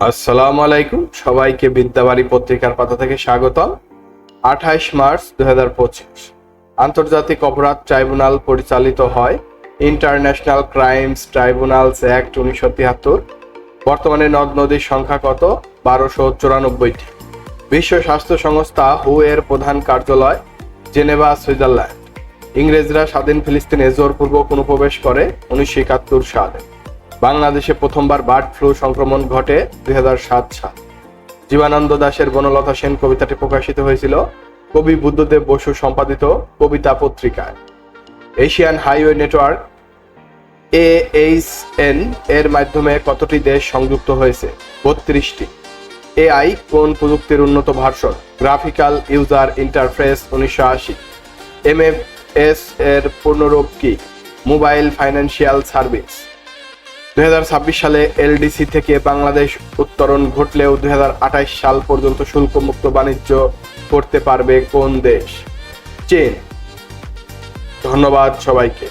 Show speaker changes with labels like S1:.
S1: আসসালামু আলাইকুম। সবাইকে বিদ্যাবাড়ি পত্রিকার পাতা থেকে স্বাগতম। আঠাইশ মার্চ দুই হাজার পঁচিশ। আন্তর্জাতিক অপরাধ ট্রাইব্যুনাল পরিচালিত হয় ইন্টারন্যাশনাল ক্রাইমস ট্রাইব্যুনালস অ্যাক্ট উনিশশো তিয়াত্তর। বর্তমানে নদ নদীর সংখ্যা কত? বারোশো চুরানব্বইটি। বিশ্ব স্বাস্থ্য সংস্থা হু এর প্রধান কার্যালয় জেনেভা, সুইজারল্যান্ড। ইংরেজরা স্বাধীন ফিলিস্তিনে জোরপূর্বক অনুপ্রবেশ করে উনিশশো একাত্তর সালে। বাংলাদেশে প্রথমবার বার্ড ফ্লু সংক্রমণ ঘটে দুই সাত সাল। জীবানন্দ দাশের বনলতা সেন কবিতাটি প্রকাশিত হয়েছিল কবি বুদ্ধদেব বসু সম্পাদিত কবিতা পত্রিকায়। এশিয়ান হাইওয়ে নেটওয়ার্ক, এএইচএন এর মাধ্যমে কতটি দেশ সংযুক্ত হয়েছে? বত্রিশটি। এআই কোন প্রযুক্তির উন্নত ভার্সন? গ্রাফিক্যাল ইউজার ইন্টারফেস উনিশশো আশি। এমএফএস এর পূর্ণরূপ কি? Mobile financial service. দু হাজার ছাব্বিশ সালে এলডিসি থেকে বাংলাদেশ উত্তরণ ঘটলেও দুই সাল পর্যন্ত শুল্কমুক্ত বাণিজ্য করতে পারবে কোন দেশ? চীন। ধন্যবাদ সবাইকে।